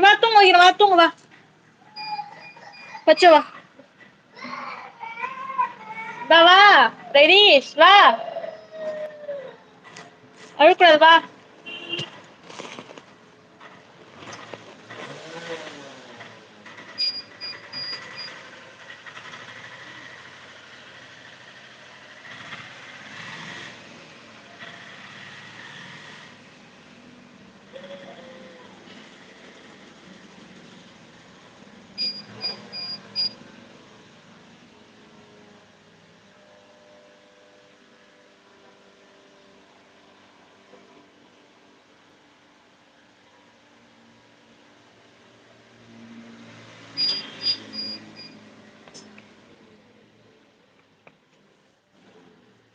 வா தூங்க வைக்கிறே வா தூங்க வா பச்சோ வா வா வா ரெடீஸ் வா அழுக்கூடாது வா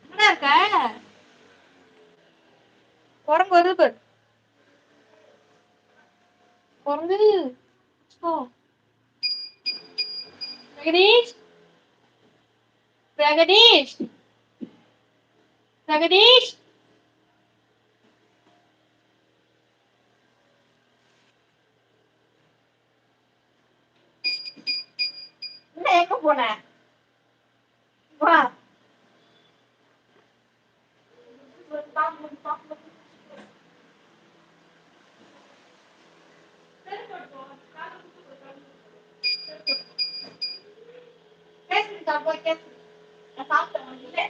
எங்கடா இருக்க குரங்கு வருது பாரு குரங்கு ஓ பிரகதீஷ் பிரகதீஷ் பிரகதீஷ் என்ன எங்க போன வா நான் சாப்பிட்டேன் இல்லை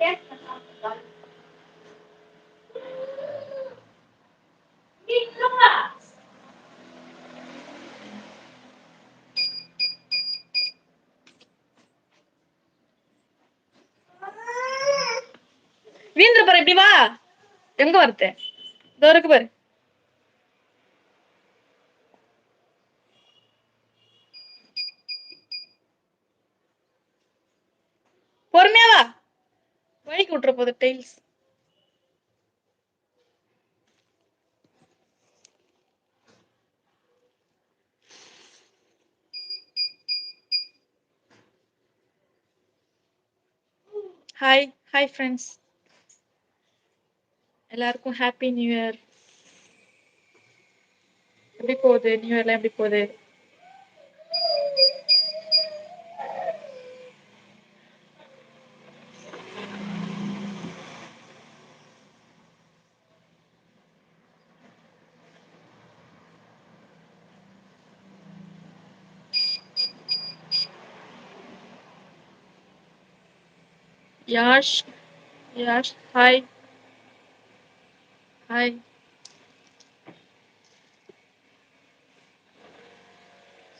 நான் சாப்பிட்டேன் வீந்துரு பாரு இப்படி வா. எங்க வருது இதோ இருக்கு பாரு பொறுமையா வா வழிக்கு விட்டுற போகுது டைல்ஸ் ஹாய் ஹாய் ஃப்ரெண்ட்ஸ் எல்லாருக்கும் ஹாப்பி நியூ இயர் எப்படி போகுது நியூ இயர்லாம் எப்படி போகுது Yash Yash hi hi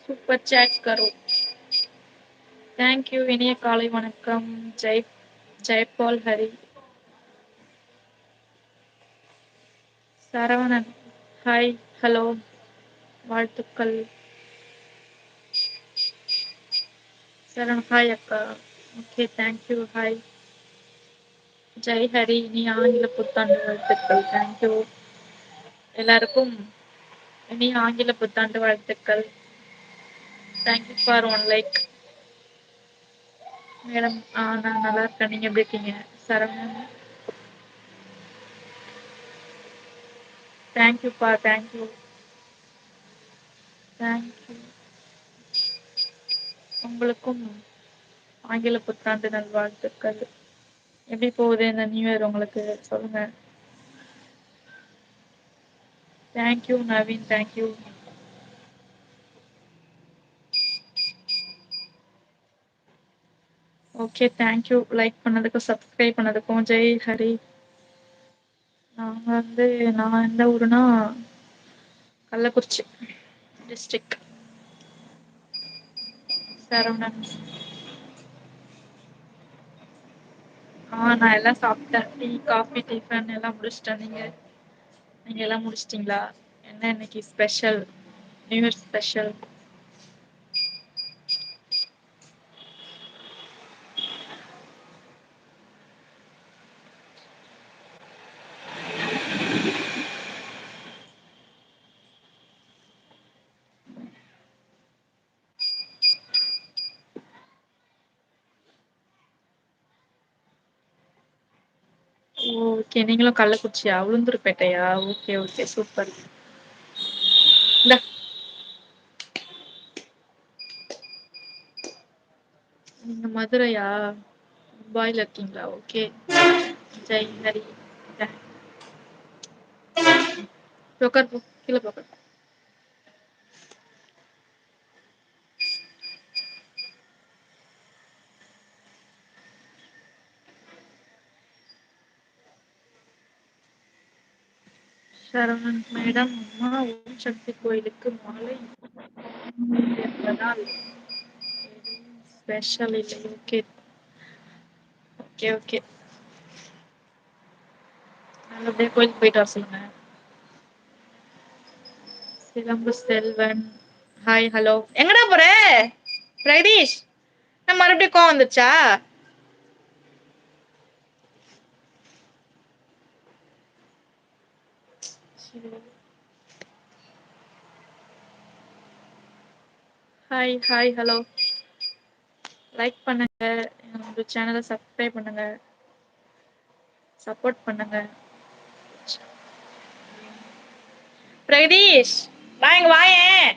super chat கரோ தேங்க்யூ இனிய காலை வணக்கம் ஜெய் ஜெய்பால் ஹரி சரவணன் ஹாய் ஹலோ வாழ்த்துக்கள் சரண் ஹாய் அக்கா okay thank you hi Jai Hari இனி ஆங்கில புத்தாண்டு வாழ்த்துக்கள். தேங்க்யூ எல்லாருக்கும் இனி ஆங்கில புத்தாண்டு வாழ்த்துக்கள். Thank you for one like madam ஆ நான் நல்லா இருக்கேன். நீங்க எப்படி இருக்கீங்க? சரவணன். தேங்க்யூப்பா தேங்க்யூ தேங்க்யூ உங்களுக்கும் ஆங்கில புத்தாண்டு நல்வாழ்த்துக்கள். எப்படி போகுது இந்த நியூ இயர் உங்களுக்கு? சொல்லுங்க. Thank you Naveen thank you okay thank you like பண்ணதுக்கும் subscribe பண்ணதுக்கும் ஜெய் ஹரி. நாங்க வந்து நான் எந்த ஊருனா கள்ளக்குறிச்சி டிஸ்ட்ரிக்ட் சரவணன் ஆ நான் எல்லாம் சாப்பிட்டேன். டீ காஃபி டிஃபன் எல்லாம் முடிச்சிட்டேன். நீங்க? நீங்க எல்லாம் முடிச்சிட்டீங்களா? என்ன இன்னைக்கு special new year special okay. நீங்களும் கள்ளக்குறிச்சியா? உளுந்தூர்பேட்டையா? Okay okay. சூப்பர். இந்த. நீங்க மதுரையா? மும்பாயில இருக்கீங்களா? ஓகே. ஜெய் ஹரி. உட்கார் கீழே பார்க்கணும் சரவணன் மேடம் அம்மா ஓம் சக்தி கோயிலுக்கு மாலை என்பதால் ஸ்பெஷல் இல்லை. ஓகே ஓகே ஓகே நல்லபடியா கோயிலுக்கு போயிட்டு வர சொல்லுங்க. சிலம்பு செல்வன். ஹாய் ஹலோ எங்கடா போற? பிரகதீஷ் நான் மறுபடியும் கோவம் வந்துச்சா ஹாய் ஹாய் ஹலோ லைக் பண்ணுங்க. என்னோட சேனலை சப்ஸ்கிரைப் பண்ணுங்க. சப்போர்ட் பண்ணுங்க. பிரகதீஷ் வாங்க வாயேன்.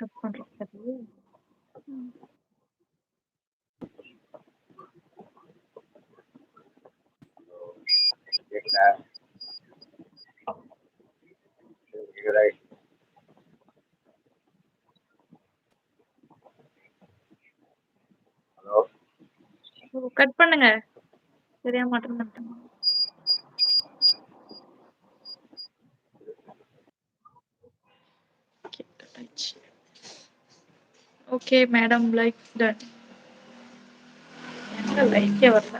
கட் பண்றது கட் பண்ணுங்க. சரியா மாட்டேன் மாட்டேன் ஓகே மேடம் லைக் டன் எங்க லைக்கே வரல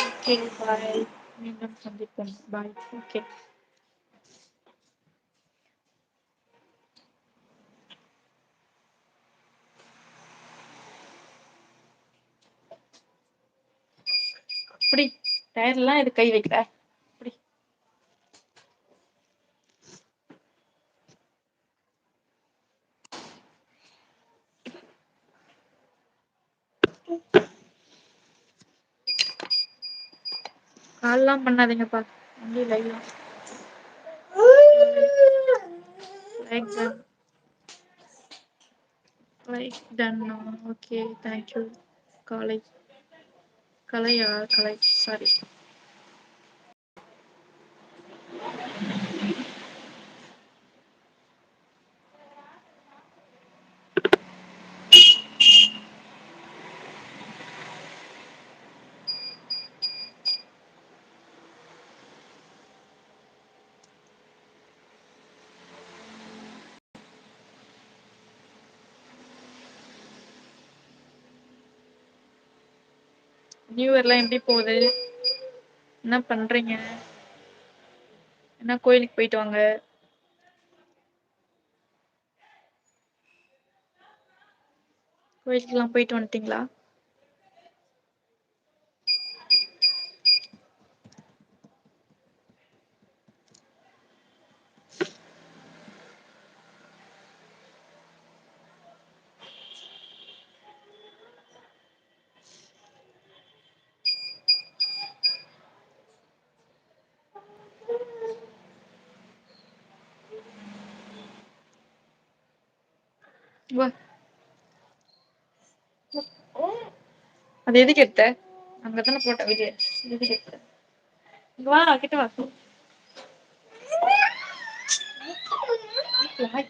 ஓகே பாய் மீண்டும் சந்திப்போம் பாய் ஓகே அப்படி டயர்லாம் இது கை வைக்கிற அப்படி கால்லாம் பண்ணாதீங்கப்பா only live like done like done okay thank you காலை கலையா கலை சாரி நியூ இயர்லாம் எப்படி போகுது? என்ன பண்றீங்க? என்ன கோயிலுக்கு போயிட்டு வாங்க? கோயிலுக்குலாம் போயிட்டு வந்துட்டீங்களா? அது எதுக்கு எடுத்த அங்கதானே போட்ட வெளியே எதுக்கு எடுத்த இங்க வா கிட்ட வா ஹாய்.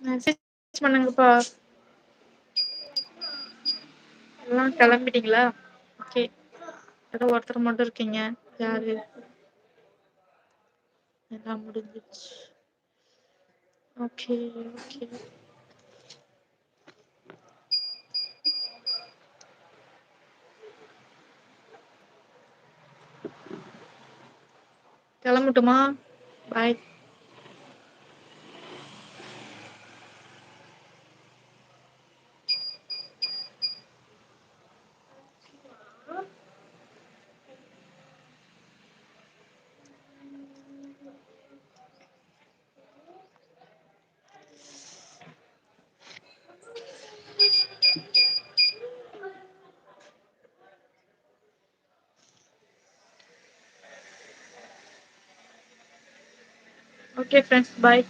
மெசேஜ் பண்ணுங்கப்பா. எல்லாம் கிளம்பிட்டீங்களா? ஓகே ஏதோ ஒருத்தர் மட்டும் இருக்கீங்க. யாரு? எல்லாம் முடிஞ்சிச்சு okay okay கிளம்பட்டுமா? Bye okay friends bye